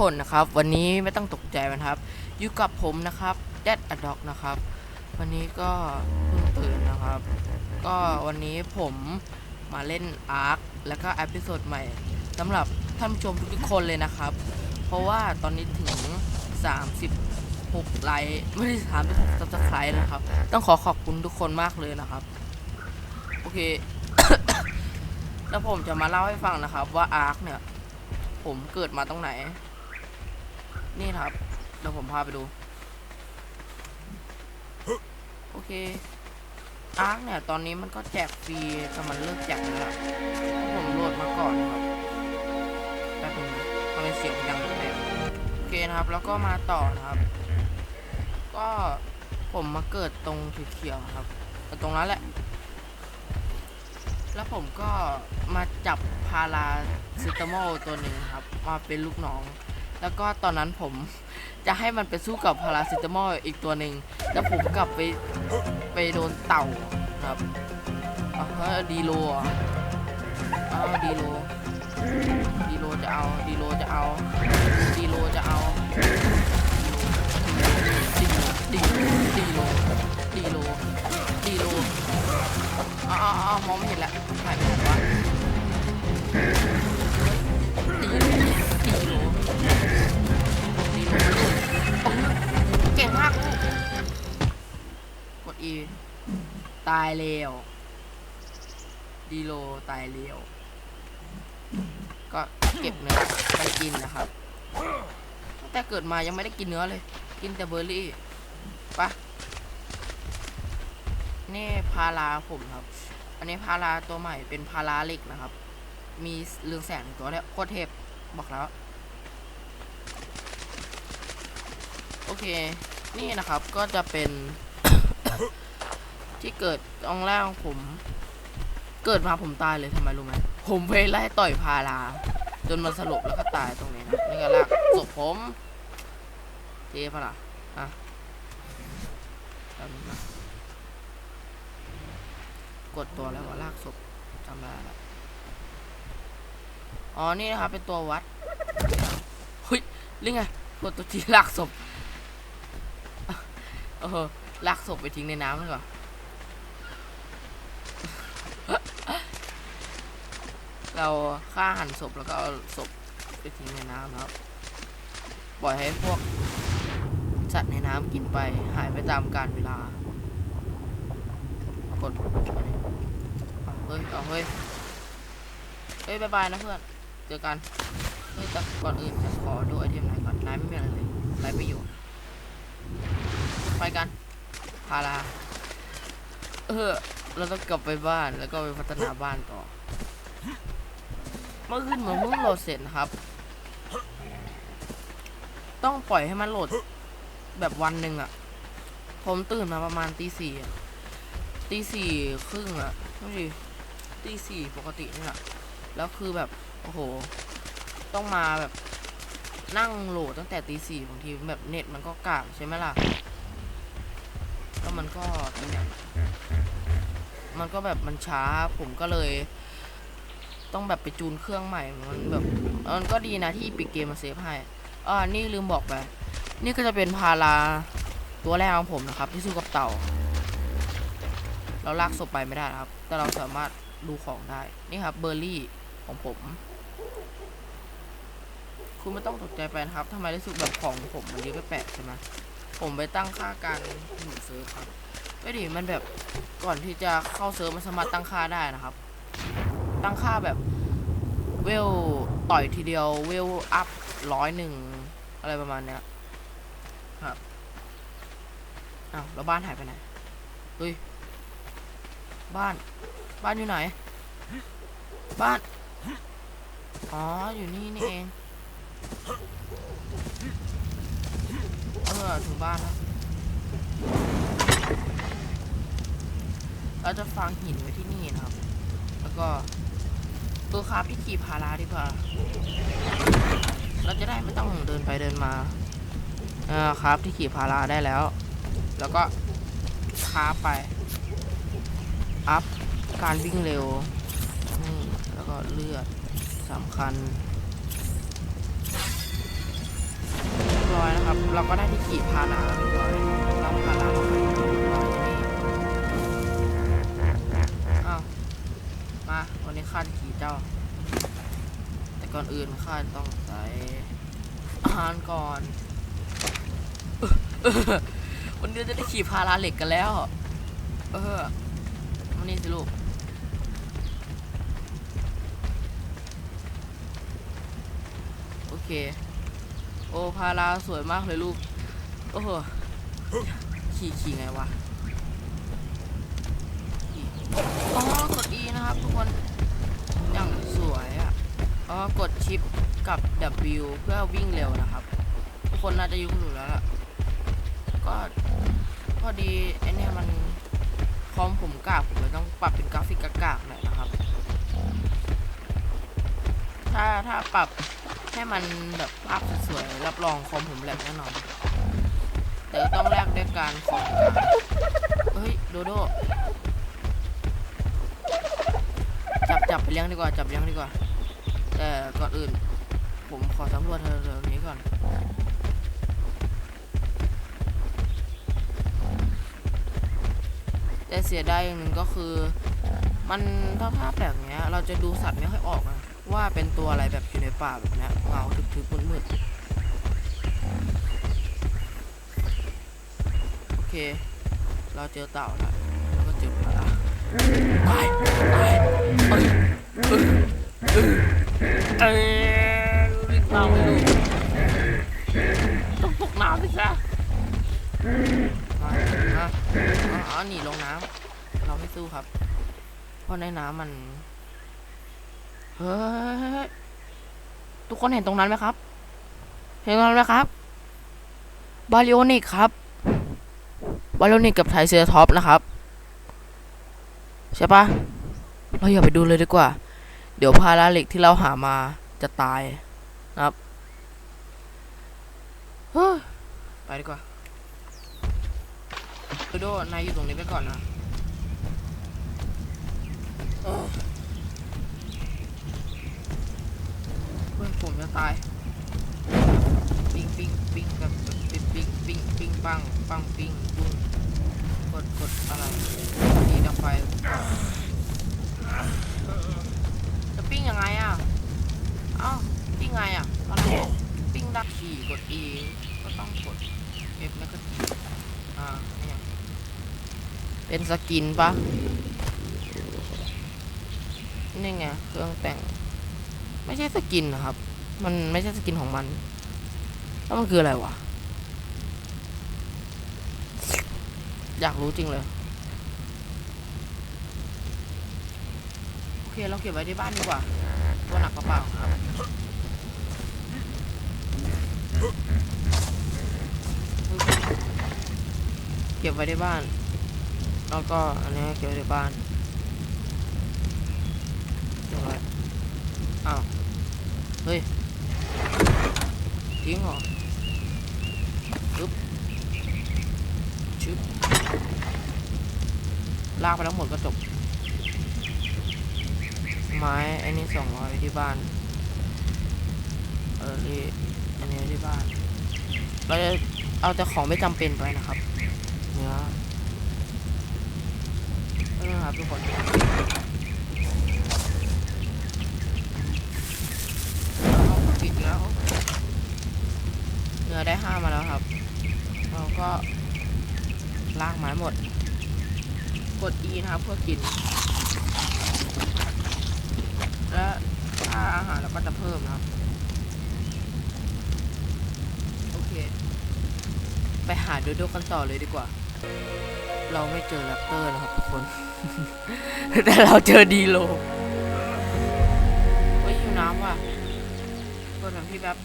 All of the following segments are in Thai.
คนนะครับ วันนี้ไม่ต้องตกใจนะครับ อยู่กับผมนะครับแดดอด็อกนะครับ วันนี้ก็เพิ่งตื่นนะครับ ก็วันนี้ผมมาเล่นอาร์คแล้วก็อพิโซดใหม่สำหรับท่านผู้ชมทุกๆคนเลยนะครับ เพราะว่าตอนนี้ถึง 36ไลค์ไม่ได้36ซับสไครต์นะครับ ต้องขอขอบคุณทุกคนมากเลยนะครับ โอเค แล้วผมจะมาเล่าให้ฟังนะครับ ว่าอาร์คเนี่ย ผมเกิดมาตรงไหน นี่ครับเดี๋ยวผมพาไปดู โอเค อาร์คเนี่ย ตอนนี้มันก็แจกฟรีแต่มันเลิกแจกแล้วล่ะผมโหลดมาก่อนครับแป๊บนึงนทำไมเสียงดังแบบโอเคนะครับ แล้วก็มาต่อนะครับ ก็ผมมาเกิดตรงเขียวๆครับ ตรงนั้นแหละ แล้วผมก็มาจับพาราซิตามอลตัวหนึ่งครับ มาเป็นลูกน้อง แล้วก็ตอนนั้นผมจะให้มันไปสู้กับพาราซิตามอลอีกตัวหนึ่งแล้วผมกลับไปไปโดนเต่าครับอะเออดีโลอะเอาดีโลดีโลจะเอาดีโลจะเอาดีโลจะเอาายเร็วดีโลตายเร็วก็เก็บเนื้อไปกินนะครับตั้งแต่เกิดมายังไม่ได้กินเนื้อเลย กินแต่เบอร์รี่ไปะนี่พาราผมครับ อันนี้พาราตัวใหม่เป็นพาราเหล็กนะครับ มีเรืองแสงตัวเนี่ยโคตรเทพบอกแล้ว โอเค นี่นะครับก็จะเป็น ที่เกิดตรงแรกของผม เกิดมาผมตายเลยทำไมรู้ไหมผมไปไล่ต่อยพาราจนมันสลบแล้วก็ตายตรงนี้นะนี่ก็ลากศพผมเจ๊ปะล่ะอะนะกดตัวแล้วก็ลากศพจำได้ล้วอ๋อนี่นะครับเป็นตัววัดเฮ้ยนี่ไงกดตัวที่ลากศพเออลากศพไปทิ้งในน้ำเลยก่อน เราฆ่าหันศพแล้วก็เอาศพไปทิ้งในน้ำครับปล่อยให้พวกสัตว์ในน้ำกินไปหายไปตามกาลเวลากดเอาเฮ้ยเอาเฮ้ยเฮ้ยบายบายนะเพื่อนเจอกันเฮ้ยแต่ก่อนอื่นจะขอดูไอเทมไหนก่อนนายไม่มีอะไรเลยไรประโยชน์ไปกันพาราเออเราต้องกลับไปบ้านแล้วก็ไปพัฒนาบ้านต่อ เมื่อคืนเหมือนเพิ่งโหลดเสร็จนะครับ ต้องปล่อยให้มันโหลดแบบวันหนึ่งอะผมตื่นมาประมาณตีสี่ตีสี่ครึ่งอะไม่ใช่ตีสี่ปกตินี่แหละแล้วคือแบบ โอ้โห ต้องมาแบบนั่งโหลดตั้งแต่ตีสี่บางทีแบบเน็ตมันก็กากใช่ไหมล่ะ แล้วมันก็มันก็แบบมันช้าผมก็เลย ต้องแบบไปจูนเครื่องใหม่ มันแบบมันก็ดีนะที่ปิดเกมมาเซฟให้อ่านี่ลืมบอกไป นี่ก็จะเป็นพาราตัวแรกของผมนะครับ ที่สู้กับเต่า เราลากศพไปไม่ได้ครับ แต่เราสามารถดูของได้ นี่ครับเบอร์รี่ของผม คุณไม่ต้องตกใจไปนะครับทำไมรู้สึกแบบของผมมันเยอะแปลกใช่ไหมผมไปตั้งค่าการหมุนเซิร์ฟครับไม่ดิมันแบบก่อนที่จะเข้าเซิร์ฟมันสามารถตั้งค่าได้นะครับ ตั้งค่าแบบเวลต่อยทีเดียวเวลอัพร้อยหนึ่งอะไรประมาณเนี้ยครับอ้าวแล้วบ้านหายไปไหนเฮ้ยบ้าน บ้านอยู่ไหน บ้าน อ๋อ อยู่นี่นี่เอง เออ ถึงบ้านแล้ว เราจะฟังหินไว้ที่นี่นะครับ แล้วก็ ตัวคาพี่ขี่พาราดีกว่า เราจะได้ไม่ต้องเดินไปเดินมาเออครับที่ขี่พาราได้แล้ว แล้วก็คาไป อัพการวิ่งเร็วนี่แล้วก็เลือดสำคัญร้อยนะครับ เราก็ได้ที่ขี่พาราเรียบร้อยเราพารา วันนี้ข้าจะขี่เจ้า แต่ก่อนอื่นข้าต้องใส่อาหารก่อน วันนี้จะได้ขี่พาราเหล็กกันแล้ว เออมานี่สิลูกโอเค โอพาราสวยมากเลยลูก โอ้โหขี่ขี่ไงวะ อ๋อกดชิปกับ W เพื่อวิ่งเร็วนะครับ ทุกคนน่าจะยุ่งอยู่แล้วล่ะ ก็พอดีไอเนี่ยมันคอมผมกากผมเลยต้องปรับเป็นกราฟิกกากๆหน่อยนะครับ ถ้าถ้าปรับให้มันแบบภาพสวยๆรับรองคอมผมแหลกแน่นอนแต่ต้องแลกด้วยการขอเฮ้ยโดโดจับจับไปเลี้ยงดีกว่า จับเลี้ยงดีกว่า แต่ก่อนอื่น ผมขอสำรวจเธอแถวนี้ก่อน แต่เสียดายอย่างหนึ่งก็คือ มันถ้าภาพแบบเนี้ยเราจะดูสัตว์ไม่ค่อยออกนะว่าเป็นตัวอะไรแบบอยู่ในป่าแบบนี้เงาทึบๆมืดๆโอเค เราเจอเต่าแล้วก็เจอปลาตายตายเอ้ยเอ้ย เออรีบเอาไปดูต้องตกน้ำสิจ๊ะอ๋อหนีลงน้ำเราไม่สู้ครับ เพราะในน้ำมัน เฮ้ย ทุกคนเห็นตรงนั้นไหมครับ เห็นตรงนั้นไหมครับ บาริโอนิกครับ บาริโอนิกกับไทเซอร์ท็อปนะครับ ใช่ปะเราอย่าไปดูเลยดีกว่า เดี๋ยวพาราเหล็กที่เราหามาจะตายนะครับเฮ้ยไปดีกว่าโดโดนายอยู่ตรงนี้ไปก่อนนะเพื่อนผมจะตาย ปิงปิงปิงแบบปิงปิงปิงปิงปังปังปิงปุ้งกดกดอะไรนี่ดับไฟ ปิ้งยังไงอะอ้าวปิ้งไงอะอะไรปิ้งดักขี่กด E ก็ต้องกด F แล้วก็ T อ่าเนี่ยเป็นสกินปะนี่ไงเครื่องแต่ง ไม่ใช่สกินนะครับ มันไม่ใช่สกินของมัน แล้วมันคืออะไรวะ อยากรู้จริงเลย โอ เคเราเก็บไว้ที่บ้านดีกว่าตัวหนักกระเป๋าครับเก็บไว้ที่บ้าน แล้วก็อันนี้เก็บไว้ที่บ้านเรียบร้อยอ้าวเฮ้ยทิ้งเหรอปึ๊บชึบลากไปทั้งหมดก็จบ ไม้ไอ้นี่สองร้อยที่บ้าน เออที่อันนี้ที่บ้าน เราจะเอาแต่ของไม่จำเป็นไปนะครับ เนื้อเออครับทุกคนเอาปิดแล้ว เนื้อได้ห้ามาแล้วครับ เราก็ลากไม้หมด กด E นะครับเพื่อกิน และค่าอาหารเราก็จะเพิ่มครับ โอเค ไปหาโดโดกันต่อเลยดีกว่า เราไม่เจอแรปเตอร์นะครับทุกคน แต่เราเจอดีโลเฮ้ยอยู่น้ำว่ะเปิดแผนที่แบบ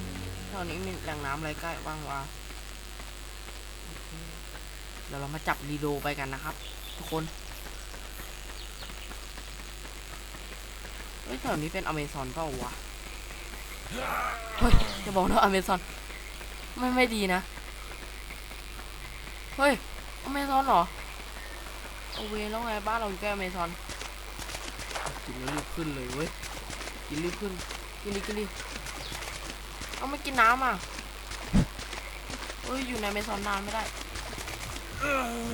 แถวนี้มีแหล่งน้ำอะไรใกล้บ้างวะเดี๋ยวเรามาจับลีโดไปกันนะครับ ทุกคน เฮ้ยแถวนี้เป็นอเมซอนเปล่าวะ เฮ้ยจะบอกนะอเมซอนไม่ไม่ดีนะ เฮ้ยอเมซอนเหรอโอเวแล้วไงบ้านเราอยู่ใกล้อเมซอนกินแล้วรีบขึ้นเลยเว้ย กินรีบขึ้น กินดิกินดิเอาไม่กินน้ำอะเอ้ยอยู่ในเมซอนนานไม่ได้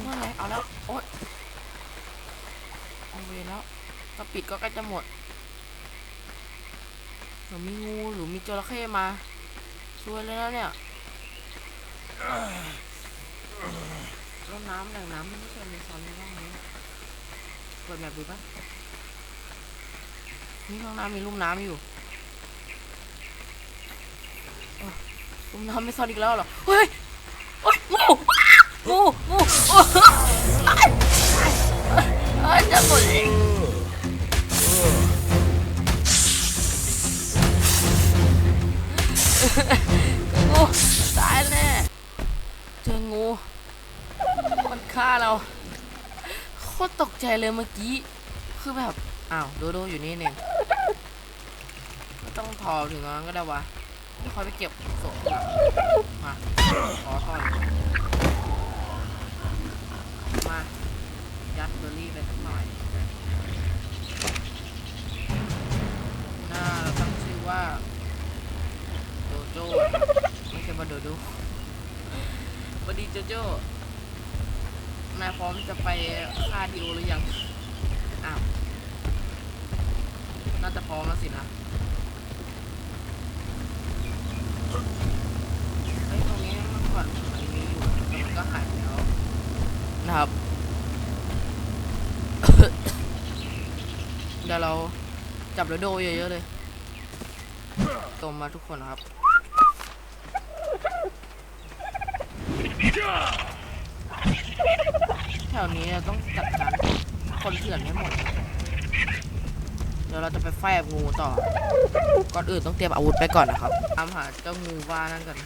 เมื่อไหรเอาแล้ว โอ๊ยเอาเวรแล้วกระปิดก็ใกล้จะหมดห รือมีงูหรือมีจระเข้มาช่วยเลยนะเนี่ยแล้วน้ำแหล่งน้ำไม่ใช่เมซอนในร่องนี้เปิดแบบดูปะนี่ข้างหน้ามีลุ่มน้ำอยู่เอ้าลุ่มน้ำไม่ซอนอีกแล้วเหรอ เฮ้ยโอ๊ยงูงูงูโอ้ยเอ้ยจะหมดเอง ตายแน่เจองู มันฆ่าเราโคตรตกใจเลยเมื่อกี้ คือแบบ อ้าว โดโดอยู่นี่เองไม่ต้องทอถึงนั้นก็ได้วะไม่คอยไปเก็บศพหลังมาขอต่อยมา ยัดเบอร์รี่ไปสักหน่อยหน้าเราตั้งชื่อว่าโจโจ้ นะครับไม่ใช่ว่าโดโดสวัสดีโจโจ้นายพร้อมจะไปฆ่าดิโอหรือยัง อ้าว น่าจะพร้อมแล้วสินะเฮ้ตรงนี้เมื่อก่อนมันมีอยู่แต่มันก็หายไปแล้ว นะครับ เดี๋ยวเราจับโดโดเยอะๆเลยตรงมาทุกคนนะครับ แถวนี้เราต้องจัดการคนเถื่อนให้หมด เดี๋ยวเราจะไปแฝบงูต่อ ก่อนอื่นต้องเตรียมอาวุธไปก่อนนะครับ ตามหาเจ้างูว่านั่นก่อน